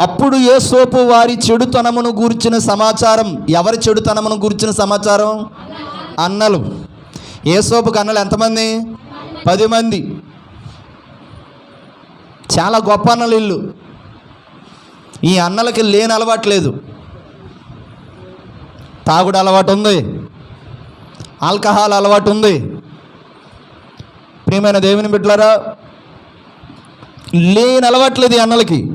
అప్పుడు యేసోపు వారి చెడుతనమును గూర్చిన సమాచారం ఎవరి చెడుతనమును గూర్చిన సమాచారం? అన్నలు. యేసోపుకు అన్నలు ఎంతమంది? పది మంది చాలా గొప్ప అన్నలు ఇల్లు ఈ అన్నలకి లేని అలవాటు లేదు. తాగుడు అలవాటు ఉంది. ఆల్కహాల్ అలవాటు ఉంది. ప్రియమైన దేవుని బిడ్డలారా లేని అలవాటు లేదు ఈ అన్నలకి.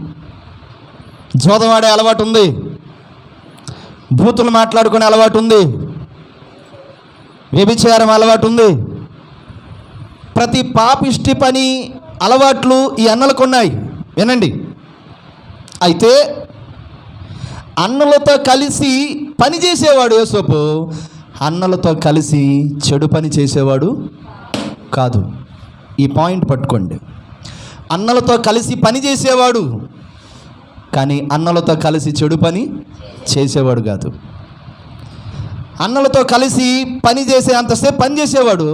జోదవాడే అలవాటు ఉంది బూతులు మాట్లాడుకునే అలవాటు ఉంది వ్యభిచారం అలవాటు ఉంది ప్రతి పాపిష్టి పని అలవాట్లు ఈ అన్నలకు ఉన్నాయి. వినండి. అయితే అన్నలతో కలిసి పని చేసేవాడు యేసోపు. అన్నలతో కలిసి చెడు పని చేసేవాడు కాదు. ఈ పాయింట్ పట్టుకోండి. అన్నలతో కలిసి పని చేసేవాడు కానీ అన్నలతో కలిసి చెడు పని చేసేవాడు కాదు. అన్నలతో కలిసి పని చేసే అంతసేపు పని చేసేవాడు.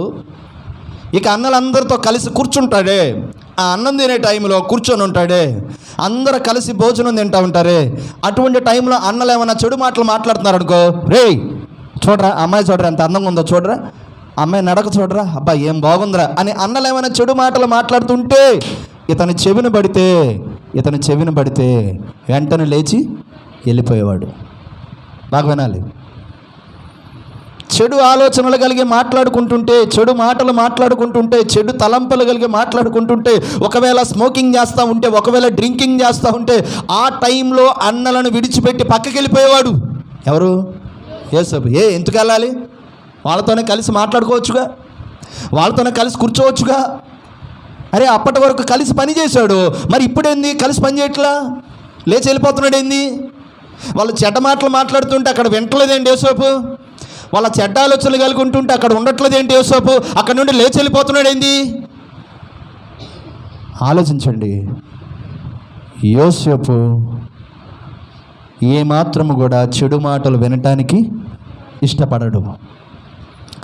ఇక అన్నలందరితో కలిసి కూర్చుంటాడే. ఆ అన్నం తినే టైంలో కూర్చొని ఉంటాడే. అందరూ కలిసి భోజనం తింటా ఉంటారే. అటువంటి టైంలో అన్నలు ఏమైనా చెడు మాటలు మాట్లాడుతున్నారు అనుకో రే చూడరా అమ్మాయి చూడరా ఎంత అందంగా ఉందో చూడరా. అమ్మాయి నడక చూడరా అబ్బా ఏం బాగుందిరా అని అన్నలు ఏమైనా చెడు మాటలు మాట్లాడుతుంటే ఇతని చెవిని పడితే ఇతని చెవిని పడితే వెంటనే లేచి వెళ్ళిపోయేవాడు. బాగా వినాలి. చెడు ఆలోచనలు కలిగి మాట్లాడుకుంటుంటే చెడు మాటలు మాట్లాడుకుంటుంటే చెడు తలంపులు కలిగి మాట్లాడుకుంటుంటే ఒకవేళ స్మోకింగ్ చేస్తూ ఉంటే ఒకవేళ డ్రింకింగ్ చేస్తూ ఉంటే ఆ టైంలో అన్నలను విడిచిపెట్టి పక్కకి వెళ్ళిపోయేవాడు. ఎవరు? ఏసబు ఏ ఎందుకు వెళ్ళాలి? వాళ్ళతోనే కలిసి మాట్లాడుకోవచ్చుగా? వాళ్ళతోనే కలిసి కూర్చోవచ్చుగా? అరే అప్పటి వరకు కలిసి పని చేశాడు. మరి ఇప్పుడేంది? కలిసి పని చేయట్లా? లేచి వెళ్ళిపోతున్నాడు ఏంది వాళ్ళు చెడ్డ మాటలు మాట్లాడుతుంటే అక్కడ వింటలేదేంటి యేసోపు? వాళ్ళ చెడ్డ ఆలోచనలు కలిగి ఉంటుంటే అక్కడ ఉండట్లేదేంటి యోసోపు? అక్కడ నుండి లేచి వెళ్ళిపోతున్నాడు ఏంది ఆలోచించండి. యోసేపు ఏమాత్రము కూడా చెడు మాటలు వినటానికి ఇష్టపడడు.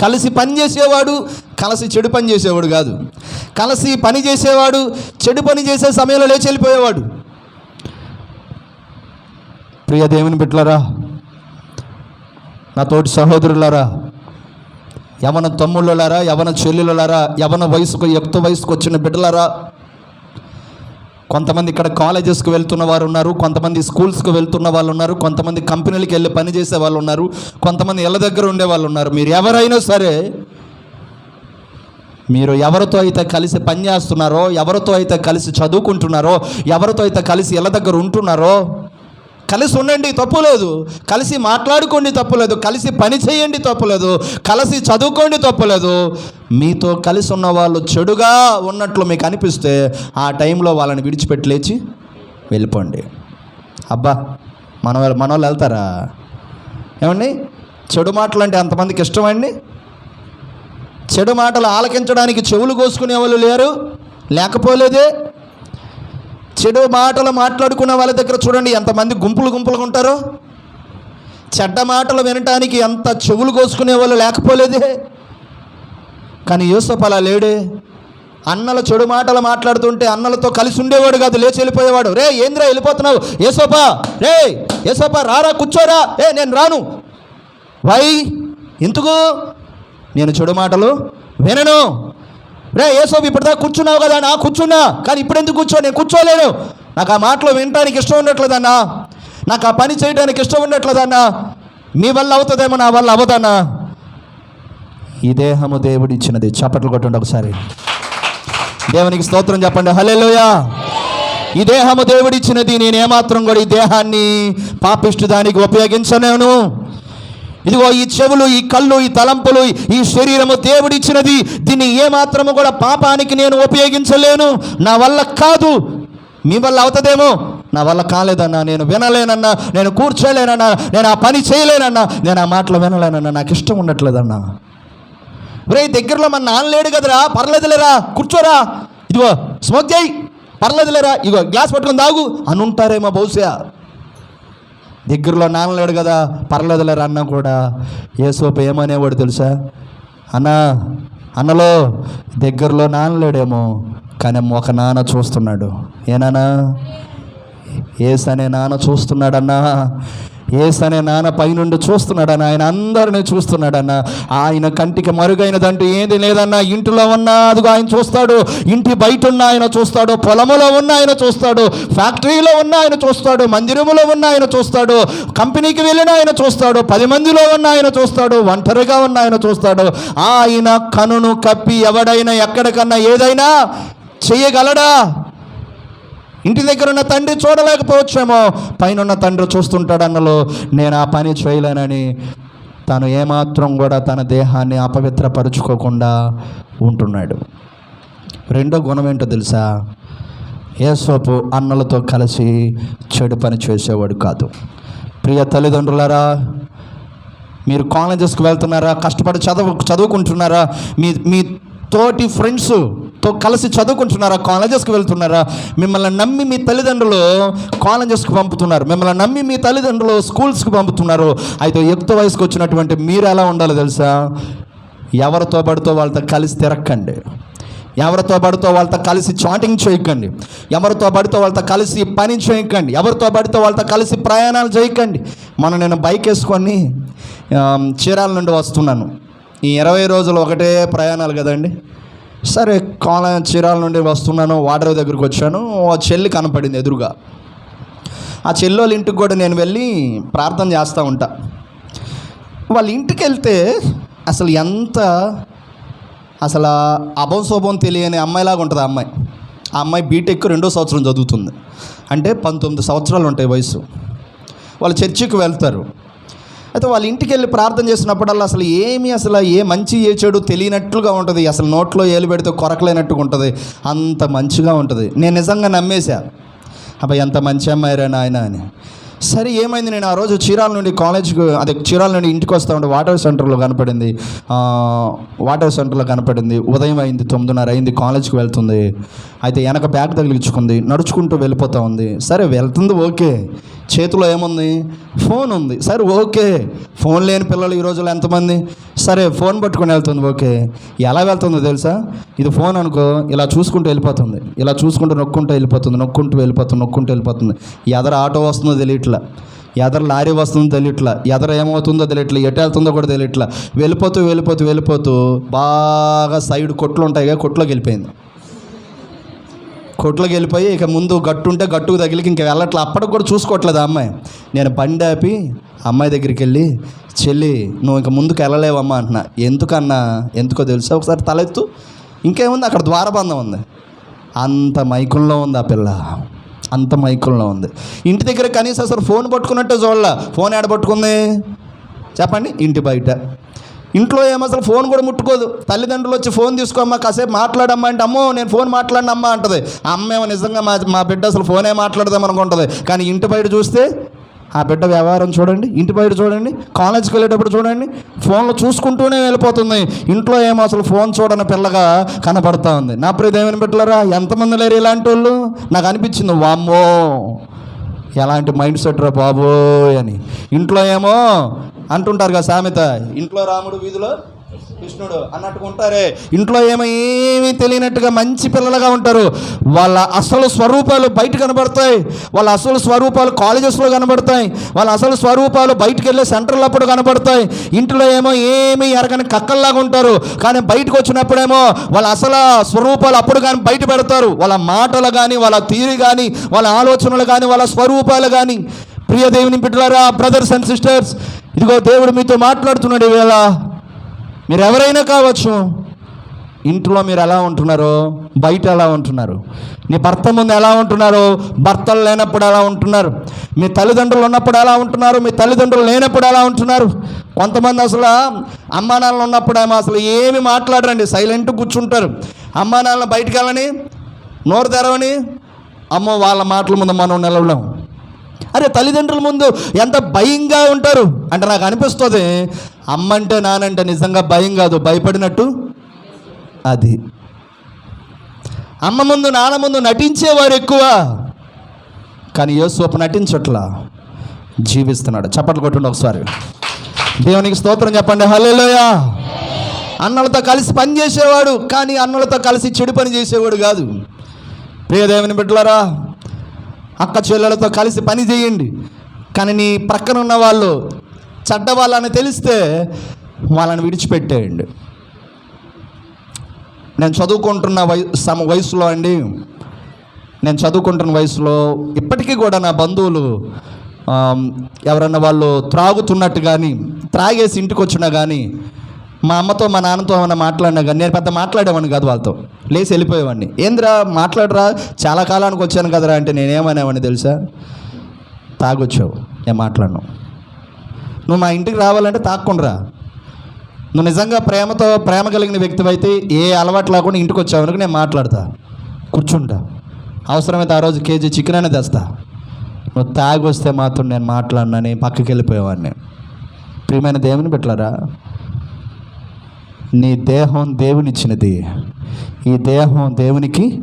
కలిసి పని చేసేవాడు కలిసి చెడు పని చేసేవాడు కాదు. కలిసి పని చేసేవాడు చెడు పని చేసే సమయంలో లేచి వెళ్ళిపోయేవాడు. ప్రియ దేవుని బిడ్డలారా నా తోటి సహోదరులారా యవన తమ్ముళ్ళలారా యవన చెల్లెలలారా యవన వయసుకు యుక్త వయసుకు వచ్చిన బిడ్డలారా కొంతమంది ఇక్కడ కాలేజెస్కి వెళ్తున్న వారు ఉన్నారు కొంతమంది స్కూల్స్కి వెళ్తున్న వాళ్ళు ఉన్నారు కొంతమంది కంపెనీలకు వెళ్ళి పని చేసే వాళ్ళు ఉన్నారు కొంతమంది ఇళ్ళ దగ్గర ఉండే వాళ్ళు ఉన్నారు. మీరు ఎవరైనా సరే మీరు ఎవరితో అయితే కలిసి పని చేస్తున్నారో ఎవరితో అయితే కలిసి చదువుకుంటున్నారో ఎవరితో అయితే కలిసి ఇళ్ళ దగ్గర ఉంటున్నారో కలిసి ఉండండి తప్పు లేదు. కలిసి మాట్లాడుకోండి తప్పు లేదు. కలిసి పని చేయండి తప్పు లేదు. కలిసి చదువుకోండి తప్పు లేదు. మీతో కలిసి ఉన్న వాళ్ళు చెడుగా ఉన్నట్లు మీకు అనిపిస్తే ఆ టైంలో వాళ్ళని విడిచిపెట్టి లేచి వెళ్ళిపోండి. అబ్బా మన వాళ్ళు మన వాళ్ళు వెళ్తారా? ఏమండి? చెడు మాటలు అంటే అంతమందికి ఇష్టమండి? చెడు మాటలు ఆలకించడానికి చెవులు కోసుకునే వాళ్ళు లేరు? లేకపోలేదే? చెడు మాటలు మాట్లాడుకున్న వాళ్ళ దగ్గర చూడండి ఎంతమంది గుంపులు గుంపులుగా ఉంటారో. చెడ్డ మాటలు వినటానికి ఎంత చెవులు కోసుకునే వాళ్ళు లేకపోలేదే. కానీ యూసఫ్ అలా లేడే. అన్నల చెడు మాటలు మాట్లాడుతుంటే అన్నలతో కలిసి ఉండేవాడు కాదు లేచి వెళ్ళిపోయేవాడు. రే ఏంద్రా వెళ్ళిపోతున్నావు? ఏసోపా రే ఏసోపా రారా కూర్చోరా. ఏ నేను రాను. వై? ఎందుకు? నేను చెడు మాటలు వినను. రే ఏసోబు ఇప్పటిదాకా కూర్చున్నావు కదా నా కూర్చున్నా. కానీ ఇప్పుడు ఎందుకు కూర్చో? నేను కూర్చోలేను. నాకు ఆ మాటలు వినటానికి ఇష్టం ఉండట్లేదన్నా నాకు ఆ పని చేయడానికి ఇష్టం ఉండట్లేదన్నా మీ వల్ల అవుతుందేమో నా వల్ల అవ్వదన్నా ఈ దేహము దేవుడిచ్చినది చప్పట్లు కొట్టండి ఒకసారి. దేవునికి స్తోత్రం చెప్పండి. హలేలోయా ఈ దేహము దేవుడిచ్చినది నేను ఏమాత్రం కూడా ఈ దేహాన్ని పాపిష్టి దానికి ఉపయోగించలేను. ఇదిగో ఈ చెవులు ఈ కళ్ళు ఈ తలంపులు ఈ శరీరము దేవుడిచ్చినది. దీన్ని ఏమాత్రము కూడా పాపానికి నేను ఉపయోగించలేను. నా వల్ల కాదు. మీ వల్ల అవుతుందేమో? నా వల్ల కాలేదన్నా. నేను వినలేనన్నా. నేను కూర్చోలేనన్నా. నేను ఆ పని చేయలేనన్నా. నేను ఆ మాటలు వినలేనన్నా. నాకు ఇష్టం ఉండట్లేదన్నా. రే దగ్గరలో మన నాన్న లేడు కదరా? పర్లేదులేరా? కూర్చోరా. ఇదిగో స్మోక్ చేయి. పర్లేదులేరా? ఇగో గ్లాస్ పట్టుకొని తాగు. అని ఉంటారేమో బహుశా. దగ్గరలో నాన్న లేడు కదా పర్లేదులేరా అన్న కూడా. ఏసోపు ఏమనేవాడు తెలుసా? అన్నా అన్నలో దగ్గరలో నాన్న లేడేమో కానీ ఒక నాన్న చూస్తున్నాడు. ఏనానా ఏసనే నాన్న చూస్తున్నాడన్నా. ఏసనే నాన్న పైనుండి చూస్తున్నాడన్న ఆయన అందరిని చూస్తున్నాడన్న. ఆయన కంటికి మరుగైనదంటూ ఏది లేదన్నా ఇంటిలో ఉన్న అదిగో ఆయన చూస్తాడు. ఇంటి బయట ఉన్న ఆయన చూస్తాడు. పొలములో ఉన్న ఆయన చూస్తాడు. ఫ్యాక్టరీలో ఉన్న ఆయన చూస్తాడు. మందిరములో ఉన్న ఆయన చూస్తాడు. కంపెనీకి వెళ్ళిన ఆయన చూస్తాడు. పది మందిలో ఉన్న ఆయన చూస్తాడు. ఒంటరిగా ఉన్న ఆయన చూస్తాడు. ఆయన కనును కప్పి ఎవడైనా ఎక్కడికన్నా ఏదైనా చేయగలడా? ఇంటి దగ్గర ఉన్న తండ్రి చూడలేకపోవచ్చేమో పైన ఉన్న తండ్రి చూస్తుంటాడన్నలో నేను ఆ పని చేయలేనని తను ఏమాత్రం కూడా తన దేహాన్ని అపవిత్రపరుచుకోకుండా ఉంటున్నాడు. రెండో గుణం ఏంటో తెలుసా? ఏసోపు అన్నలతో కలిసి చెడు పని చేసేవాడు కాదు. ప్రియ తల్లిదండ్రులారా మీరు కాలేజెస్కి వెళ్తున్నారా కష్టపడి చదువు చదువుకుంటున్నారా మీ మీ తోటి ఫ్రెండ్స్ తో కలిసి చదువుకుంటున్నారా? కాలేజెస్కి వెళ్తున్నారా? మిమ్మల్ని నమ్మి మీ తల్లిదండ్రులు కాలేజెస్కి పంపుతున్నారు. మిమ్మల్ని నమ్మి మీ తల్లిదండ్రులు స్కూల్స్కి పంపుతున్నారు. అయితే యుక్త వయసుకు వచ్చినటువంటి మీరు ఎలా ఉండాలో తెలుసా? ఎవరితో పడితో వాళ్ళతో కలిసి తిరక్కండి. ఎవరితో పడితో వాళ్ళతో కలిసి చాటింగ్ చేయకండి. ఎవరితో పడితో వాళ్ళతో కలిసి పని చేయకండి. ఎవరితో పడితో వాళ్ళతో కలిసి ప్రయాణాలు చేయకండి. మనం నేను బైక్ వేసుకొని చీరాల నుండి వస్తున్నాను. ఈ ఇరవై రోజులు ఒకటే ప్రయాణాలు కదండి? సరే కాల చీరాల నుండి వస్తున్నాను వాటర్ దగ్గరికి వచ్చాను. ఆ చెల్లి కనపడింది ఎదురుగా. ఆ చెల్లోళ్ళ ఇంటికి కూడా నేను వెళ్ళి ప్రార్థన చేస్తూ ఉంటా. వాళ్ళ ఇంటికి వెళ్తే అసలు ఎంత అసలు అభం శోభం తెలియని అమ్మాయిలాగా ఉంటుంది ఆ అమ్మాయి. ఆ అమ్మాయి బీటెక్ రెండో సంవత్సరం చదువుతుంది. అంటే పంతొమ్మిది సంవత్సరాలు ఉంటాయి వయసు. వాళ్ళు చర్చికి వెళ్తారు. అయితే వాళ్ళ ఇంటికి వెళ్ళి ప్రార్థన చేసినప్పుడల్లా అసలు ఏమి అసలు ఏ మంచి ఏ చెడు తెలియనట్లుగా ఉంటుంది. అసలు నోట్లో ఏలు పెడితే కొరకలేనట్టుగా ఉంటుంది. అంత మంచిగా ఉంటుంది. నేను నిజంగా నమ్మేశా. అబ్బాయి ఎంత మంచి అమ్మాయిరా నాయన అని. సరే ఏమైంది? నేను ఆ రోజు చీరాల నుండి కాలేజ్కి అదే చీరాల నుండి ఇంటికి వస్తా ఉంటే వాటర్ సెంటర్లో కనపడింది. వాటర్ సెంటర్లో కనపడింది. ఉదయం అయింది తొమ్మిదిన్నర అయింది కాలేజ్కి వెళ్తుంది. అయితే వెనక బ్యాగ్ తగిలించుకుంది. నడుచుకుంటూ వెళ్ళిపోతూ ఉంది. సరే వెళ్తుంది ఓకే. చేతిలో ఏముంది? ఫోన్ ఉంది. సరే ఓకే. ఫోన్ లేని పిల్లలు ఈ రోజుల్లో ఎంతమంది? సరే ఫోన్ పట్టుకొని వెళ్తుంది ఓకే. ఎలా వెళ్తుందో తెలుసా? ఇది ఫోన్ అనుకో ఇలా చూసుకుంటూ వెళ్ళిపోతుంది. ఇలా చూసుకుంటూ నొక్కుంటూ వెళ్ళిపోతుంది నొక్కుంటూ వెళ్ళిపోతుంది నొక్కుంటూ వెళ్ళిపోతుంది. ఎదర ఆటో వస్తుందో తెలియట్లా? ఎదర లారీ వస్తుందో తెలియట్లా? ఎదర ఏమవుతుందో తెలియట్లా? ఎటు వెళ్తుందో కూడా తెలియట్లా? వెళ్ళిపోతూ వెళ్ళిపోతూ వెళ్ళిపోతూ బాగా సైడ్ కొట్లు ఉంటాయిగా కొట్లోకి వెళ్ళిపోయింది. కొట్లోకి వెళ్ళిపోయి ఇక ముందు గట్టు ఉంటే గట్టుకు తగిలికి ఇంక వెళ్ళట్లే. అప్పటికి కూడా చూసుకోవట్లేదు అమ్మాయి. నేను బండి ఆపి అమ్మాయి దగ్గరికి వెళ్ళి చెల్లి నువ్వు ఇంక ముందుకు వెళ్ళలేవమ్మా అంటున్నా. ఎందుకన్నా? ఎందుకో తెలుసా? ఒకసారి తలెత్తు. ఇంకేముంది? అక్కడ ద్వారబంధం ఉంది. అంత మైకుల్లో ఉంది ఆ పిల్ల. అంత మైకుల్లో ఉంది. ఇంటి దగ్గర కనీసం అసలు ఫోన్ పట్టుకున్నట్టే చూడాల. ఫోన్ ఏడ పట్టుకుంది? చెప్పండి. ఇంటి బయట. ఇంట్లో ఏమో అసలు ఫోన్ కూడా ముట్టుకోదు. తల్లిదండ్రులు వచ్చి ఫోన్ తీసుకోమ్మా కాసేపు మాట్లాడమ్మా అంటే అమ్మో నేను ఫోన్ మాట్లాడినమ్మా అంటది. అమ్మేమో నిజంగా మా మా బిడ్డ అసలు ఫోనే మాట్లాడదాం అనుకుంటుంది. కానీ ఇంటి బయట చూస్తే ఆ బిడ్డ వ్యవహారం చూడండి ఇంటి బయట చూడండి కాలేజ్కి వెళ్ళేటప్పుడు చూడండి ఫోన్లో చూసుకుంటూనే వెళ్ళిపోతుంది. ఇంట్లో ఏమో అసలు ఫోన్ చూడని పిల్లగా కనబడతా ఉంది. నా ప్రియ దేవుని బిడ్డలరా ఎంతమంది లేరు ఇలాంటి వాళ్ళు నాకు అనిపించింది వామ్మో. ఎలాంటి మైండ్ సెట్ రా బాబోయ్ అని. ఇంట్లో ఏమో అంటుంటారు కదా సామెత ఇంట్లో రాముడు వీధిలో కృష్ణుడు అన్నట్టుగా ఉంటారే. ఇంట్లో ఏమో ఏమీ తెలియనట్టుగా మంచి పిల్లలుగా ఉంటారు. వాళ్ళ అసలు స్వరూపాలు బయట కనబడతాయి. వాళ్ళ అసలు స్వరూపాలు కాలేజెస్లో కనబడతాయి. వాళ్ళ అసలు స్వరూపాలు బయటకు వెళ్ళే సెంటర్లు అప్పుడు కనబడతాయి. ఇంట్లో ఏమో ఏమీ ఎరగని కక్కల్లాగా ఉంటారు. కానీ బయటకు వచ్చినప్పుడేమో వాళ్ళ అసలు స్వరూపాలు అప్పుడు కానీ బయట పెడతారు. వాళ్ళ మాటలు కానీ వాళ్ళ తీరు కానీ వాళ్ళ ఆలోచనలు కానీ వాళ్ళ స్వరూపాలు కానీ. ప్రియ దేవుని బిడ్డలారా బ్రదర్స్ అండ్ సిస్టర్స్ ఇదిగో దేవుడు మీతో మాట్లాడుతున్నాడు ఈవేళ మీరు ఎవరైనా కావచ్చు ఇంట్లో మీరు ఎలా ఉంటున్నారో బయట ఎలా ఉంటున్నారు? నీ భర్త ముందు ఎలా ఉంటున్నారు? భర్తలు లేనప్పుడు ఎలా ఉంటున్నారు? మీ తల్లిదండ్రులు ఉన్నప్పుడు ఎలా ఉంటున్నారు? మీ తల్లిదండ్రులు లేనప్పుడు ఎలా ఉంటున్నారు? కొంతమంది అసలు అమ్మా నాన్నలు ఉన్నప్పుడేమో అసలు ఏమి మాట్లాడరండి సైలెంట్ కూర్చుంటారు. అమ్మా నాన్నలు బయటికి వెళ్ళని నోరు తెరవని అమ్మో వాళ్ళ మాటల ముందు మనం నిలవలేం. అరే తల్లిదండ్రుల ముందు ఎంత భయంగా ఉంటారు? అంటే నాకు అనిపిస్తుంది అమ్మంటే నానంటే నిజంగా భయం కాదు భయపడినట్టు? అది. అమ్మ ముందు నాన్న ముందు నటించేవారు ఎక్కువ. కానీ యోసేపు నటించట్లా. జీవిస్తున్నాడు. చప్పట్లు కొట్టండి ఒకసారి. దేవునికి స్తోత్రం చెప్పండి. హలోయ అన్నలతో కలిసి పని చేసేవాడు కానీ అన్నలతో కలిసి చెడు పని చేసేవాడు కాదు. ప్రియదేవిని బిడ్డలారా అక్క చెల్లెలతో కలిసి పని చేయండి. కానీ నీ ప్రక్కన ఉన్న వాళ్ళు చెడ్డ వాళ్ళని తెలిస్తే వాళ్ళని విడిచిపెట్టేయండి. నేను చదువుకుంటున్న వయ సమ వయసులో అండి నేను చదువుకుంటున్న వయసులో ఇప్పటికీ కూడా నా బంధువులు ఎవరన్నా వాళ్ళు త్రాగుతున్నట్టు కానీ త్రాగేసి ఇంటికి వచ్చినా కానీ మా అమ్మతో మా నాన్నతో ఏమైనా మాట్లాడినా కానీ నేను పెద్ద మాట్లాడేవాడిని కాదు వాళ్ళతో. లేచి వెళ్ళిపోయేవాడిని. ఏందిరా మాట్లాడరా? చాలా కాలానికి వచ్చాను కదరా అంటే నేనేమనేవాడిని తెలుసా? తాగొచ్చావు. నేను మాట్లాడను. నువ్వు మా ఇంటికి రావాలంటే తాక్కుండ్రా. నువ్వు నిజంగా ప్రేమతో ప్రేమ కలిగిన వ్యక్తివైతే ఏ అలవాటు లేకుండా ఇంటికి వచ్చావనుకు నేను మాట్లాడతా. కూర్చుంటా. అవసరమైతే ఆ రోజు కేజీ చికెన్ అనేది తెస్తా. నువ్వు తాగి వస్తే మాత్రం నేను మాట్లాడినని పక్కకి వెళ్ళిపోయేవాడిని. ప్రియమైన దేవుని పెట్టారా నీ దేహం దేవునిచ్చినది. ఈ దేహం దేవునికి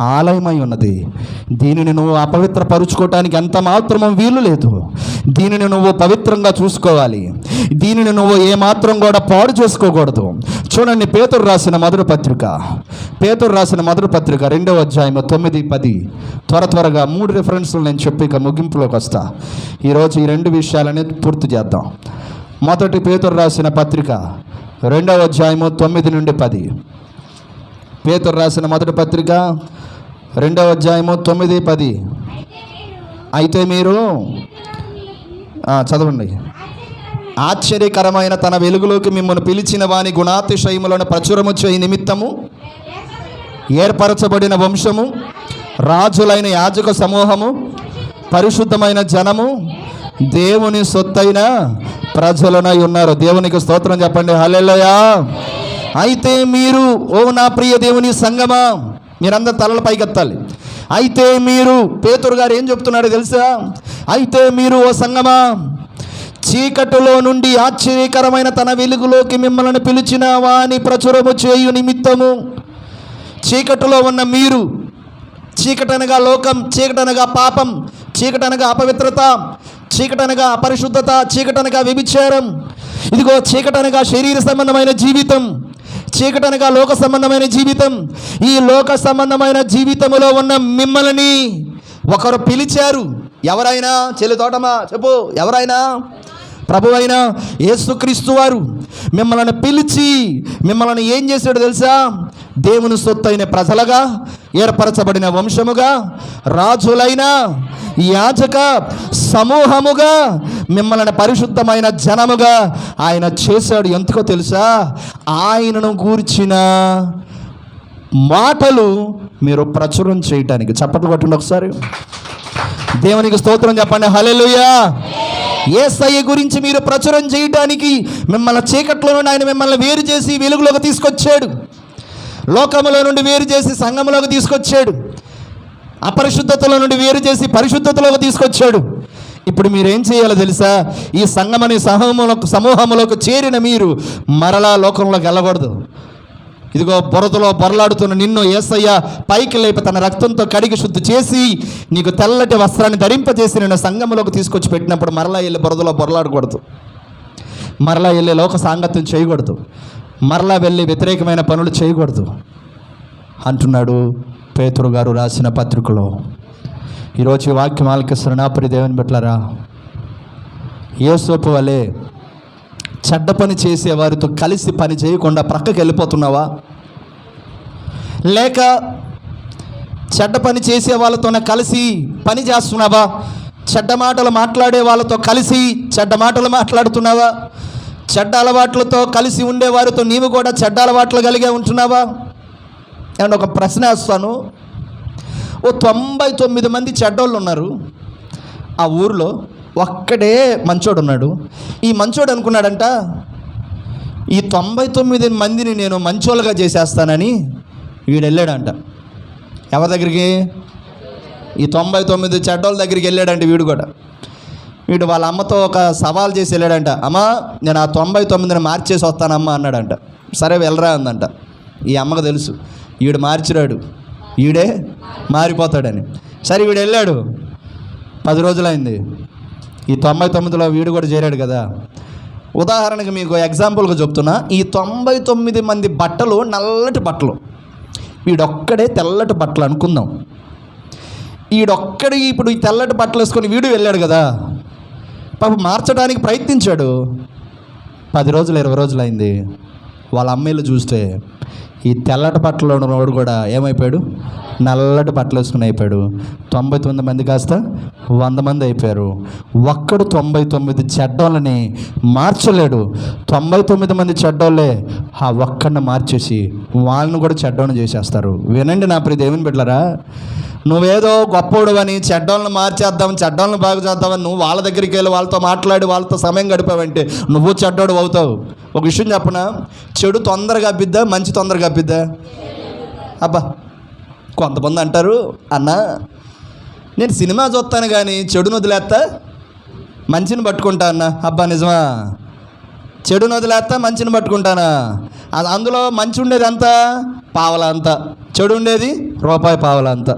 ఆలయమై ఉన్నది. దీనిని నువ్వు అపవిత్రపరుచుకోవటానికి ఎంత మాత్రము వీలు లేదు. దీనిని నువ్వు పవిత్రంగా చూసుకోవాలి. దీనిని నువ్వు ఏమాత్రం కూడా పాడు చేసుకోకూడదు. చూడండి పేతురు రాసిన మధుర పత్రిక. పేతురు రాసిన మధుర పత్రిక రెండవ అధ్యాయం తొమ్మిది పది. త్వర త్వరగా మూడు రిఫరెన్స్లు నేను చెప్పి ఇక ముగింపులోకి వస్తా. ఈరోజు ఈ రెండు విషయాలనే పూర్తి చేద్దాం. మొదటి పేతురు రాసిన పత్రిక. రెండవ అధ్యాయము తొమ్మిది నుండి పది. పేతురు రాసిన మొదటి పత్రిక రెండవ అధ్యాయము తొమ్మిది పది. అయితే మీరు చదవండి. ఆశ్చర్యకరమైన తన వెలుగులోకి మిమ్మల్ని పిలిచిన వాని గుణాతిశయములను ప్రచురము చేయి నిమిత్తము ఏర్పరచబడిన వంశము రాజులైన యాజక సమూహము పరిశుద్ధమైన జనము దేవుని సొత్తైన ప్రజలనై ఉన్నారు. దేవునికి స్తోత్రం చెప్పండి. హలెలయా అయితే మీరు ఓ నా ప్రియ దేవుని సంగమా? మీరందరూ తలల పైకెత్తాలి. అయితే మీరు పేతురు గారు ఏం చెప్తున్నాడు తెలుసా? అయితే మీరు ఓ సంగమా? చీకటిలో నుండి ఆశ్చర్యకరమైన తన వెలుగులోకి మిమ్మల్ని పిలిచిన వాని ప్రచురము చేయు నిమిత్తము చీకటిలో ఉన్న మీరు చీకటనగా లోకం చీకటనగా పాపం చీకటనగా అపవిత్రత చీకటనగా అపరిశుద్ధత చీకటనగా వ్యభిచారం. ఇదిగో చీకటనగా శరీర సంబంధమైన జీవితం. చీకటనగా లోక సంబంధమైన జీవితం. ఈ లోక సంబంధమైన జీవితములో ఉన్న మిమ్మల్ని ఒకరు పిలిచారు. ఎవరైనా చెల్లి తోటమా చెప్పు ఎవరైనా? ప్రభు అయిన యేసుక్రీస్తు వారు మిమ్మల్ని పిలిచి మిమ్మల్ని ఏం చేశాడు తెలుసా? దేవుని సొత్తైన ప్రజలుగా ఏర్పరచబడిన వంశముగా రాజులైన యాజక సమూహముగా మిమ్మల్ని పరిశుద్ధమైన జనముగా ఆయన చేశాడు. ఎందుకో తెలుసా? ఆయనను గూర్చిన మాటలు మీరు ప్రచురం చేయటానికి. చప్పట్లు కొట్టండి ఒకసారి. దేవునికి స్తోత్రం చెప్పండి. హల్లెలూయా. ఏసయ్య గురించి మీరు ప్రచురం చేయటానికి మిమ్మల్ని చీకట్లో నుండి ఆయన మిమ్మల్ని వేరు చేసి వెలుగులోకి తీసుకొచ్చాడు. లోకములో నుండి వేరు చేసి సంఘంలోకి తీసుకొచ్చాడు. అపరిశుద్ధతలో నుండి వేరు చేసి పరిశుద్ధతలోకి తీసుకొచ్చాడు. ఇప్పుడు మీరు ఏం చేయాలో తెలుసా? ఈ సంగమని సమూహములకు సమూహములోకి చేరిన మీరు మరలా లోకంలోకి వెళ్ళకూడదు ఇదిగో బురదలో బొరలాడుతున్న నిన్ను ఏసయ్య పైకి లేపి తన రక్తంతో కడిగి శుద్ధి చేసి నీకు తెల్లటి వస్త్రాన్ని ధరింపజేసి నిన్ను సంఘములోకి తీసుకొచ్చి పెట్టినప్పుడు మరలా వెళ్ళి బురదలో బొరలాడకూడదు. మరలా వెళ్ళి లోక సాంగత్యం చేయకూడదు. మరలా వెళ్ళి వ్యతిరేకమైన పనులు చేయకూడదు. అంటున్నాడు పేతురు గారు రాసిన పత్రికలో. ఈరోజు వాక్యం ఆలకిస్తున్న నా ప్రియ దేవుని బిడ్డలారా యేసోపు వలె చెడ్డ పని చేసే వారితో కలిసి పని చేయకుండా ప్రక్కకి వెళ్ళిపోతున్నావా? లేక చెడ్డ పని చేసే వాళ్ళతోనే కలిసి పని చేస్తున్నావా? చెడ్డ మాటలు మాట్లాడే వాళ్ళతో కలిసి చెడ్డ మాటలు మాట్లాడుతున్నావా? చెడ్డ అలవాట్లతో కలిసి ఉండే వారితో నీవు కూడా చెడ్డ అలవాట్లు కలిగే ఉంటున్నావా? నేను ఒక ప్రశ్న వేస్తాను. ఓ తొంభై తొమ్మిది మంది చెడ్డోళ్ళు ఉన్నారు. ఆ ఊరిలో ఒక్కడే మంచోడు ఉన్నాడు. ఈ మంచోడు అనుకున్నాడంట ఈ తొంభై తొమ్మిది మందిని నేను మంచోళ్ళుగా చేసేస్తానని వీడు వెళ్ళాడంట ఎవరి దగ్గరికి? ఈ తొంభై తొమ్మిది చెడ్డోళ్ళ దగ్గరికి వెళ్ళాడంట వీడు కూడా. వీడు వాళ్ళ అమ్మతో ఒక సవాల్ చేసి వెళ్ళాడంట అమ్మా నేను ఆ తొంభై తొమ్మిదిని మార్చేసి వస్తానమ్మా అన్నాడంట. సరే వెళ్ళరా అందంట. ఈ అమ్మకు తెలుసు వీడు మార్చిరాడు. వీడే మారిపోతాడని. సరే వీడు వెళ్ళాడు. పది రోజులైంది. ఈ తొంభై తొమ్మిదిలో వీడు కూడా చేరాడు కదా. ఉదాహరణకు మీకు ఎగ్జాంపుల్గా చెప్తున్నా. ఈ తొంభై తొమ్మిది మంది బట్టలు నల్లటి బట్టలు. వీడొక్కడే తెల్లటి బట్టలు అనుకుందాం. వీడొక్కడే ఇప్పుడు ఈ తెల్లటి బట్టలు వేసుకొని వీడు వెళ్ళాడు కదా. పాప మార్చడానికి ప్రయత్నించాడు. పది రోజులు ఇరవై రోజులు అయింది వాళ్ళ అమ్మాయిలు చూస్తే ఈ తెల్లటి బట్టలు ఉన్నవాడు కూడా ఏమైపోయాడు? నల్లటి బట్టలు వేసుకుని అయిపోయాడు. తొంభై తొమ్మిది మంది కాస్త వంద మంది అయిపోయారు. ఒక్కడు తొంభై తొమ్మిది చెడ్డోళ్ళని మార్చలేడు. తొంభై తొమ్మిది మంది చెడ్డోళ్ళే ఆ ఒక్కడిని మార్చేసి వాళ్ళని కూడా చెడ్డోని చేసేస్తారు. వినండి నా ప్రియ దేవుని బిడ్డలరా నువ్వేదో గొప్పోడు అని చెడ్డోళ్ళని మార్చేద్దాం చెడ్డోళ్ళని బాగు చేద్దామని నువ్వు వాళ్ళ దగ్గరికి వెళ్ళి వాళ్ళతో మాట్లాడి వాళ్ళతో సమయం గడిపావంటే నువ్వు చెడ్డోడు అవుతావు. ఒక విషయం చెప్పనా? చెడు తొందరగా అబ్బిద్దా? మంచి తొందరగా అబ్బిద్దా? అబ్బా కొంతమంది అంటారు అన్నా నేను సినిమా చూస్తాను కానీ చెడును వదిలేస్తా మంచిని పట్టుకుంటా అన్న. అబ్బా నిజమా? చెడును వదిలేస్తా మంచిని పట్టుకుంటానా? అది అందులో మంచి ఉండేది ఎంత? పావల అంత. చెడు ఉండేది రూపాయి పావల అంత.